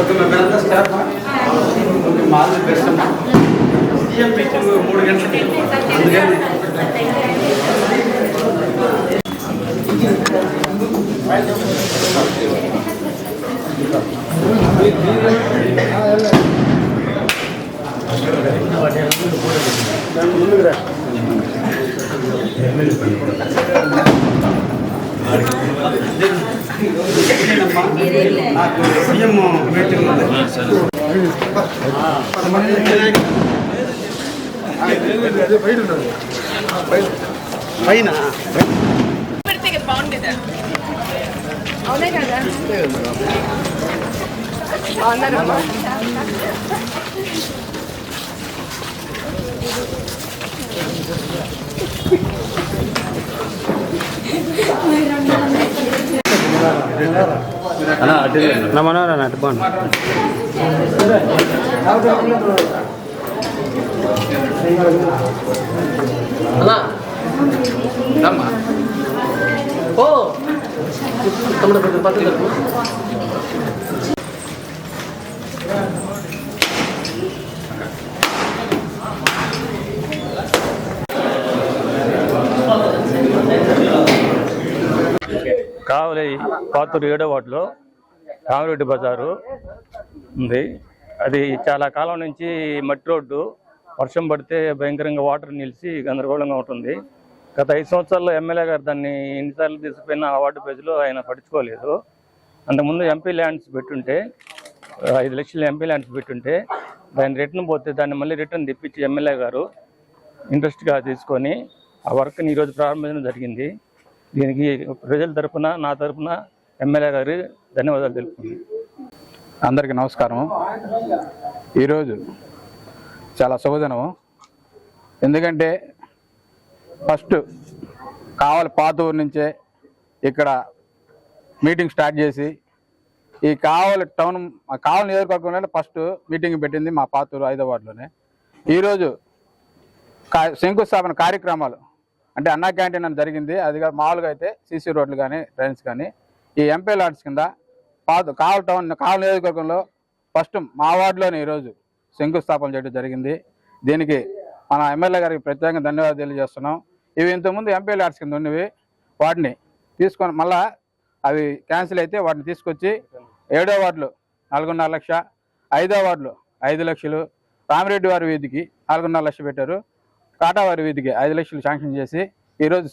Okay మేమంతా staff okay మాది best అమ్మా సీఎం మీటింగ్ మూడు గంటలకి అందుకని నాకు సీఎం మీటింగ్ ఉంది పైన పెడితే కదా బాగుండేది అవునే కదా బాగున్నారమ్మా నా మనోరా అన్నా. రమ్మా. ఓ తమ్ముడు కొంచెం జరుపు. కావలి పాతూరు ఏడో వార్డులో రామిరెడ్డి బజారు ఉంది. అది చాలా కాలం నుంచి మట్టి రోడ్డు. వర్షం పడితే భయంకరంగా వాటర్ నిలిచి గందరగోళంగా ఉంటుంది. గత ఐదు సంవత్సరాల్లో ఎమ్మెల్యే గారు దాన్ని ఎన్నిసార్లు తీసుకుపోయినా ఆ వార్డు పేజీలో ఆయన పట్టించుకోలేదు. అంతకుముందు ఎంపీ ల్యాండ్స్ పెట్టుంటే ఐదు లక్షల ఎంపీ ల్యాండ్స్ పెట్టుంటే దాన్ని రిటర్న్ పోతే దాన్ని మళ్ళీ రిటర్న్ తెప్పించి ఎమ్మెల్యే గారు ఇంట్రెస్ట్గా తీసుకొని ఆ వర్క్ని ఈరోజు ప్రారంభించడం జరిగింది. దీనికి ప్రజల తరఫున నా తరపున ఎమ్మెల్యే గారి ధన్యవాదాలు తెలుపుకుంది అందరికీ నమస్కారం. ఈరోజు చాలా శుభదినము ఎందుకంటే ఫస్ట్ కావాలి పాత ఊరు నుంచే ఇక్కడ మీటింగ్ స్టార్ట్ చేసి ఈ కావలి టౌన్ మా కావలి నియోజకవర్గంలోనే ఫస్ట్ మీటింగ్ పెట్టింది మా పాతూరు హైదరాబాద్లోనే. ఈరోజు కా శంకుస్థాపన కార్యక్రమాలు అంటే అన్నా క్యాంటీన్ అని జరిగింది. అది కాదు మామూలుగా అయితే సీసీ రోడ్లు కానీ ట్రైన్స్ కానీ ఈ ఎంపీ లాడ్స్ కింద పాత కావలి టౌన్ కావలి నియోజకవర్గంలో ఫస్ట్ మా వార్డులోనే ఈరోజు శంకుస్థాపన చేయడం జరిగింది. దీనికి మన ఎమ్మెల్యే గారికి ప్రత్యేకంగా ధన్యవాదాలు తెలియజేస్తున్నాం. ఇవి ఇంతకుముందు ఎంపీ లాడ్స్ కింద ఉన్నవి. వాటిని తీసుకొని మళ్ళా అవి క్యాన్సిల్ అయితే వాటిని తీసుకొచ్చి ఏడో వార్డులు నాలుగున్నర లక్ష ఐదో వార్డులు ఐదు లక్షలు రామిరెడ్డి వారి వీధికి నాలుగున్నర లక్ష పెట్టారు. కాటావారి వీధికి ఐదు లక్షలు శాంక్షన్ చేసి ఈరోజు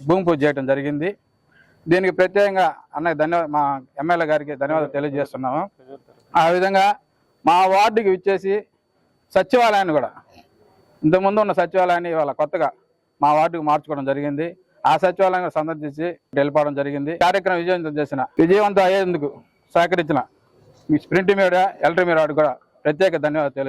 భూమి పూజ చేయడం జరిగింది. దీనికి ప్రత్యేకంగా అన్నయ్య ధన్యవాద మా ఎమ్మెల్యే గారికి ధన్యవాదాలు తెలియజేస్తున్నాము. ఆ విధంగా మా వార్డుకి ఇచ్చేసి సచివాలయాన్ని కూడా ఇంతకుముందు ఉన్న సచివాలయాన్ని ఇవాళ కొత్తగా మా వార్డుకు మార్చుకోవడం జరిగింది. ఆ సచివాలయం సందర్శించి వెళ్ళిపోవడం జరిగింది. కార్యక్రమం విజయవంతం చేసిన విజయవంతం అయ్యేందుకు సహకరించిన మీ స్ప్రింట్ మీడియా ఎలక్ట్రిక్ మీడియా కూడా ప్రత్యేక ధన్యవాదాలు